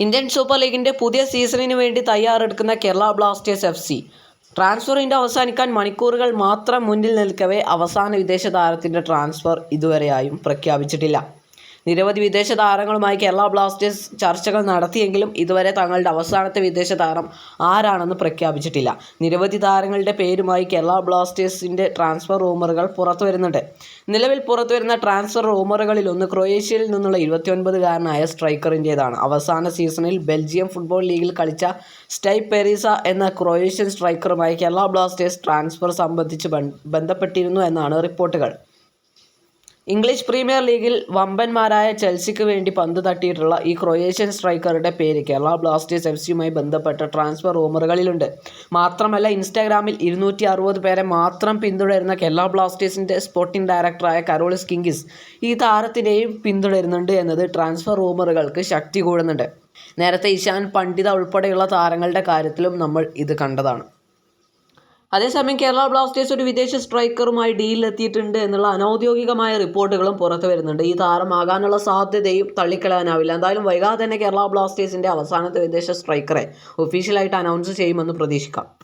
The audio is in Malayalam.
ഇന്ത്യൻ സൂപ്പർ ലീഗിന്റെ പുതിയ സീസണിന് വേണ്ടി തയ്യാറെടുക്കുന്ന Kerala Blasters F C. Transfer window അവസാനിക്കാൻ മണിക്കൂറുകൾ മാത്രം മുന്നിൽ നിൽക്കവേ അവസാന വിദേശ താരത്തിന്റെ ട്രാൻസ്ഫർ ഇതുവരെയായും പ്രഖ്യാപിച്ചിട്ടില്ല. നിരവധി വിദേശ താരങ്ങളുമായി കേരള ബ്ലാസ്റ്റേഴ്സ് ചർച്ചകൾ നടത്തിയെങ്കിലും ഇതുവരെ തങ്ങളുടെ അവസാനത്തെ വിദേശ താരം ആരാണെന്ന് പ്രഖ്യാപിച്ചിട്ടില്ല. നിരവധി താരങ്ങളുടെ പേരുമായി കേരള ബ്ലാസ്റ്റേഴ്സിന്റെ ട്രാൻസ്ഫർ റൂമറുകൾ പുറത്തു വരുന്നുണ്ട് നിലവിൽ പുറത്തു വരുന്ന ട്രാൻസ്ഫർ റൂമറുകളിലൊന്ന് ക്രൊയേഷ്യയിൽ നിന്നുള്ള ഇരുപത്തിയൊൻപതുകാരനായ സ്ട്രൈക്കറിന്റേതാണ് അവസാന സീസണിൽ ബെൽജിയം ഫുട്ബോൾ ലീഗിൽ കളിച്ച സ്റ്റൈ പെരീസ എന്ന ക്രൊയേഷ്യൻ സ്ട്രൈക്കറുമായി കേരള ബ്ലാസ്റ്റേഴ്സ് ട്രാൻസ്ഫർ സംബന്ധിച്ച് ബന്ധപ്പെട്ടിരുന്നു എന്നാണ് റിപ്പോർട്ടുകൾ. ഇംഗ്ലീഷ് പ്രീമിയർ ലീഗിൽ വമ്പന്മാരായ ചെൽസിക്ക് വേണ്ടി പന്ത് തട്ടിയിട്ടുള്ള ഈ ക്രൊയേഷ്യൻ സ്ട്രൈക്കറുടെ പേര് കേരള ബ്ലാസ്റ്റേഴ്സ് എഫ് സിയുമായി ബന്ധപ്പെട്ട ട്രാൻസ്ഫർ റൂമറുകളിലുണ്ട്. മാത്രമല്ല ഇൻസ്റ്റാഗ്രാമിൽ ഇരുന്നൂറ്റി അറുപത് പേരെ മാത്രം പിന്തുടരുന്ന കേരള ബ്ലാസ്റ്റേഴ്സിന്റെ സ്പോർട്ടിംഗ് ഡയറക്ടറായ കരോളിസ് കിങ്കിസ് ഈ താരത്തിനെയും പിന്തുടരുന്നുണ്ട് എന്നത് ട്രാൻസ്ഫർ റൂമറുകൾക്ക് ശക്തി കൂടുന്നുണ്ട്. നേരത്തെ ഇഷാൻ പണ്ഡിത ഉൾപ്പെടെയുള്ള താരങ്ങളുടെ കാര്യത്തിലും നമ്മൾ ഇത് കണ്ടതാണ്. അതേസമയം കേരള ബ്ലാസ്റ്റേഴ്സ് ഒരു വിദേശ സ്ട്രൈക്കറുമായി ഡീലിലെത്തിയിട്ടുണ്ട് എന്നുള്ള അനൗദ്യോഗികമായ റിപ്പോർട്ടുകളും പുറത്തു വരുന്നുണ്ട്. ഈ താരമാകാനുള്ള സാധ്യതയും തള്ളിക്കളയാനാവില്ല. എന്തായാലും വൈകാതെ തന്നെ കേരള ബ്ലാസ്റ്റേഴ്സിന്റെ അവസാനത്തെ വിദേശ സ്ട്രൈക്കറെ ഒഫീഷ്യലായിട്ട് അനൗൺസ് ചെയ്യുമെന്ന് പ്രതീക്ഷിക്കാം.